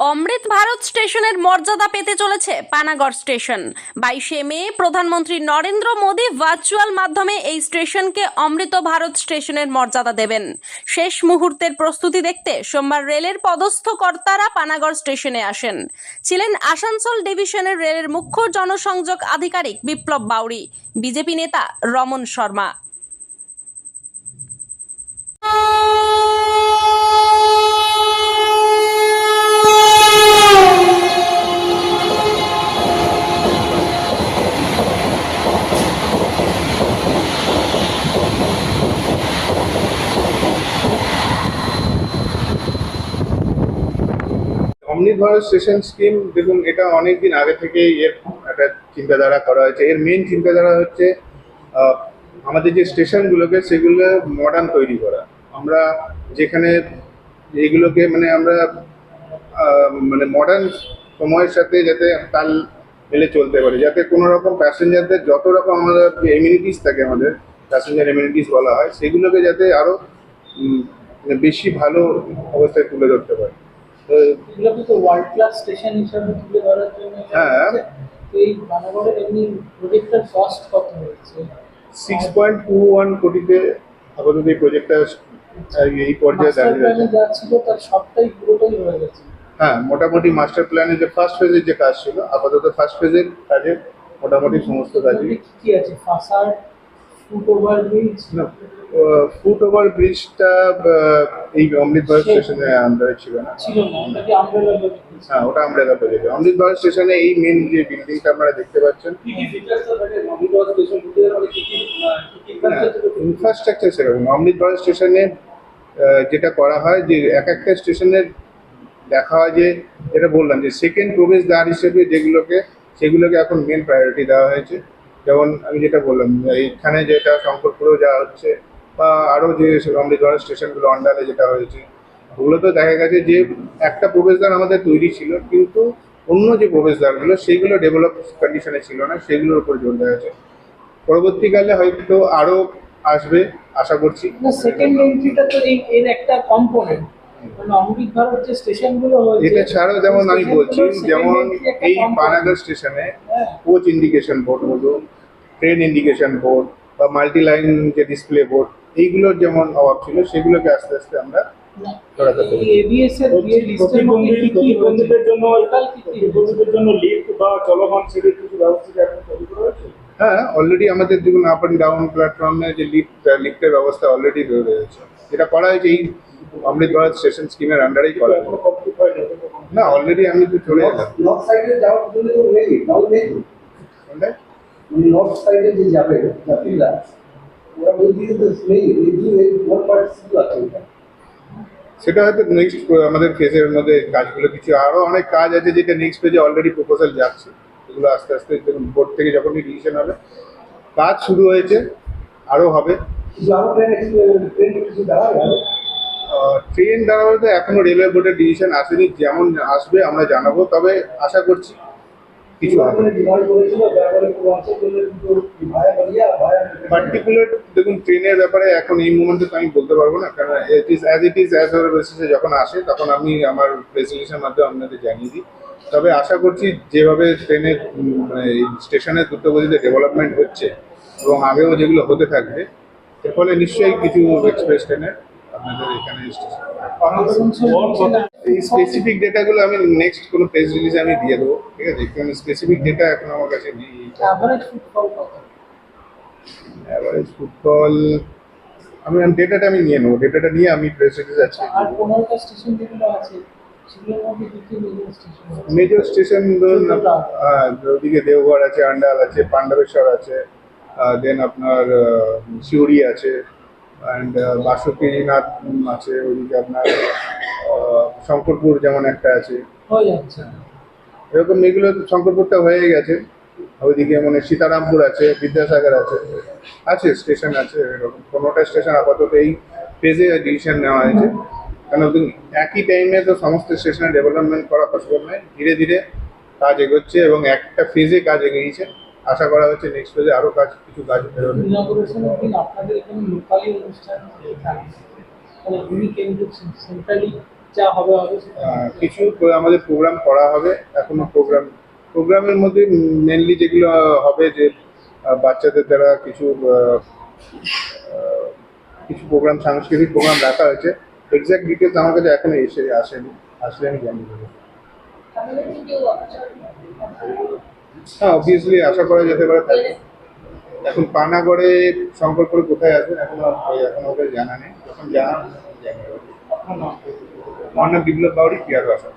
অমৃত ভারত স্টেশনের মর্যাদা পেতে চলেছে পানাগড় স্টেশন। বাইশে মে প্রধানমন্ত্রী নরেন্দ্র মোদী ভার্চুয়াল মাধ্যমে এই স্টেশনকে অমৃত ভারত স্টেশনের মর্যাদা দেবেন। শেষ মুহূর্তের প্রস্তুতি দেখতে সোমবার রেলের পদস্থ কর্তারা পানাগড় স্টেশনে আসেন। ছিলেন আসানসোল ডিভিশনের রেলের মুখ্য জনসংযোগ আধিকারিক বিপ্লব বাউরি বিজেপি নেতা রমন শর্মা। অমৃত ভারত স্টেশন স্কিম দেখুন, এটা অনেক দিন আগে থেকেই এর একটা চিন্তাধারা করা হয়েছে। এর মেন চিন্তাধারা হচ্ছে আমাদের যে স্টেশনগুলোকে সেগুলো মডার্ন তৈরি করা। আমরা যেখানে এইগুলোকে মানে আমরা মানে মডার্ন সময়ের সাথে যাতে তাল মেলে চলতে পারে। যাতে কোনো রকম প্যাসেঞ্জারদের যত রকম আমাদের যে এমিউনিটিস থাকে আমাদের প্যাসেঞ্জার এমিউনিটিস বলা হয়, সেগুলোকে যাতে আরও বেশি ভালো অবস্থায় তুলে ধরতে পারে। এগুলোকে তো ওয়ার্ল্ড ক্লাস স্টেশন হিসাবে তুলে ধরার জন্য হ্যাঁ। তো এই বানাগড়ের এমনি প্রজেক্টের কস্ট কত হয়েছে সিক্স পয়েন্ট টু ওয়ান কোটিতে আপাতত এই প্রজেক্টটা এই পর্যায়ে দাঁড়িয়ে তার সবটাই পুরোটাই হয়ে গেছে। হ্যাঁ মোটামুটি মাস্টার প্ল্যানে যে ফার্স্ট ফেজের যে কাজ ছিল আপাতত ফার্স্ট ফেজের কাজে মোটামুটি সমস্ত এগুলোতে কি আছে? Phasor foot over bridge? Foot over ব্রিজটা এই অমৃত ভারত স্টেশনের আন্ডারে ছিল না। ছিল না হ্যাঁ ওটা আমরা পেয়ে যাবে অমৃত ভারত স্টেশনে এই মেন যে বিল্ডিংটা আপনারা দেখতে পাচ্ছেন ইনফ্রাস্ট্রাকচার সেরকম। অমৃত ভারত স্টেশনে যেটা করা হয় যে এক একটা স্টেশনের দেখা হয় যে যেটা বললাম যে সেকেন্ড প্রবেশ দ্বার হিসেবে যেগুলোকে সেগুলোকে এখন মেন প্রায়োরিটি দেওয়া হয়েছে। যেমন আমি যেটা বললাম, এইখানে যেটা শঙ্করপুরেও যাওয়া হচ্ছে, বা আরও যে অমৃত ভারত স্টেশনগুলো অন্ডালে যেটা হয়েছে ওগুলো তো দেখা গেছে যে একটা প্রবেশদ্বার আমাদের তৈরি ছিল, কিন্তু অন্য যে প্রবেশদ্বারগুলো, সেইগুলো ডেভেলপ কন্ডিশনে ছিল না সেগুলোর উপর জোর দেওয়া হয়েছে। পরবর্তীকালে হয়তো আরও আসবে, আশা করছি। সেকেন্ড এন্ট্রিটা তো এর একটা কম্পোনেন্ট এটা ছাড়াও যেমন আমি বলছি যেমন এই। পানাগড় স্টেশনে হ্যাঁ। কোচ ইন্ডিকেশন বোর্ড বলুন ট্রেন ইন্ডিকেশন বোর্ড বা মাল্টি লাইন যে ডিসপ্লে বোর্ড এইগুলোর যেমন অভাব ছিল সেগুলোকে আস্তে আস্তে আমরা হ্যাঁ অলরেডি আমাদের দেখুন আপ অ্যান্ড ডাউন প্ল্যাটফর্মে যে লিফট লিফটের ব্যবস্থা অলরেডি রয়েছে। যেটা করা হয়েছে এই অমৃত ভারত স্টেশন স্কিমের আন্ডারেই করা না অলরেডি আমি তো চলে এলাম। নর্থ সাইডে যাওয়ার জন্য তো নেই নাও নেই। নর্থ সাইডে যে যাবে যাত্রীরা ওরা ওই তো নেই এই এই ওয়ান পার্ট শুধু আছে সেটা হয়তো নেক্সট আমাদের ফেজের মধ্যে কাজগুলো কিছু আরও অনেক কাজ আছে যেটা নেক্সট ফেজে অলরেডি প্রপোজাল যাচ্ছে। এগুলো আস্তে আস্তে বোর্ড থেকে যখনই ডিসিশন হবে কাজ শুরু হয়েছে আরও হবে। কিছু ট্রেন ট্রেন কিছু দাঁড়াবে। ট্রেন তো এখনও রেলওয়ে বোর্ডের ডিসিশন আসেনি, যেমন আসবে আমরা জানাব, তবে আশা করছি কিছু পার্টিকুলার দেখুন, ট্রেনের ব্যাপারে এখন এই মুমেন্টে তো আমি বলতে পারব না, কারণ it is as it is as ওর বেসিসে যখন আসে, তখন আমি আমার প্রেসিডেন্টের মাধ্যমে আপনাদের জানিয়ে দিই। তবে আশা করছি যেভাবে ট্রেনের মানে স্টেশনের দ্রুতগতিতে ডেভেলপমেন্ট হচ্ছে এবং আগেও যেগুলো হতে থাকবে, এর ফলে নিশ্চয়ই কিছু এক্সপ্রেস ট্রেনের আপনাদের এখানে এই স্পেসিফিক ডেটাগুলো আমি নেক্সট কোনো প্রেস রিলিজে আমি দিয়ে দেবো ঠিক আছে? কারণ স্পেসিফিক ডেটা এখন আমার কাছে নেই? অ্যাভারেজ ফুটবল আমি ডেটাটা আমি নিয়ে নেব ডেটাটা নিয়ে আমি প্রেস রিলিজ আছে আর পনেরোটা স্টেশন যেগুলো আছে মেজর স্টেশন ধরুন। আহ, ওদিকে দেওঘর আছে আন্ডাল আছে পাণ্ডবেশ্বর আছে দেন আপনার সিউড়ি আছে অ্যান্ড বাসুকীনাথ আছে ওইদিকে আপনার শঙ্করপুর যেমন একটা আছে। এরকম এগুলো শঙ্করপুরটা হয়ে গেছে। ওইদিকে মানে সীতারামপুর আছে বিদ্যাসাগর আছে আছে স্টেশন আছে এরকম। কোনোটা স্টেশন আপাতত এই ফেজে ডিসিশন নেওয়া হয়েছে। দেখুন, একই টাইমে তো সমস্ত স্টেশনে ডেভেলপমেন্ট করা পসিবল নয়। ধীরে ধীরে কাজ এগোচ্ছে এবং একটা ফেজে কাজ এগিয়েছে। আশা করা হচ্ছে নেক্সট ফেজে আরও কাজ কিছু কাজ বেরোবে ইনগ্রেশনের আপনাদের এখানে লোকালি অনুষ্ঠান থাকে মানে ভূমি কেন্দ্রিক সেন্ট্রালি যা হবে কিছু আমাদের প্রোগ্রাম করা হবে এখনও প্রোগ্রাম প্রোগ্রামের মধ্যে মেনলি যেগুলো হবে যে বাচ্চাদের দ্বারা কিছু কিছু প্রোগ্রাম সাংস্কৃতিক প্রোগ্রাম রাখা হয়েছে। এক্সাক্ট ডিটেলস আমার কাছে এখনও এসে আসেনি আসলে আমি জানিয়ে দেবো হ্যাঁ অবভিয়াসলি আশা করা যেতে পারে তাই। এখন পানাগড়ে শঙ্করপুরে কোথায় আছে, এখন এখন ওকে জানা নেই যখন জানা। আমার নাম বিপ্লব বাউরি পিয়ার আশা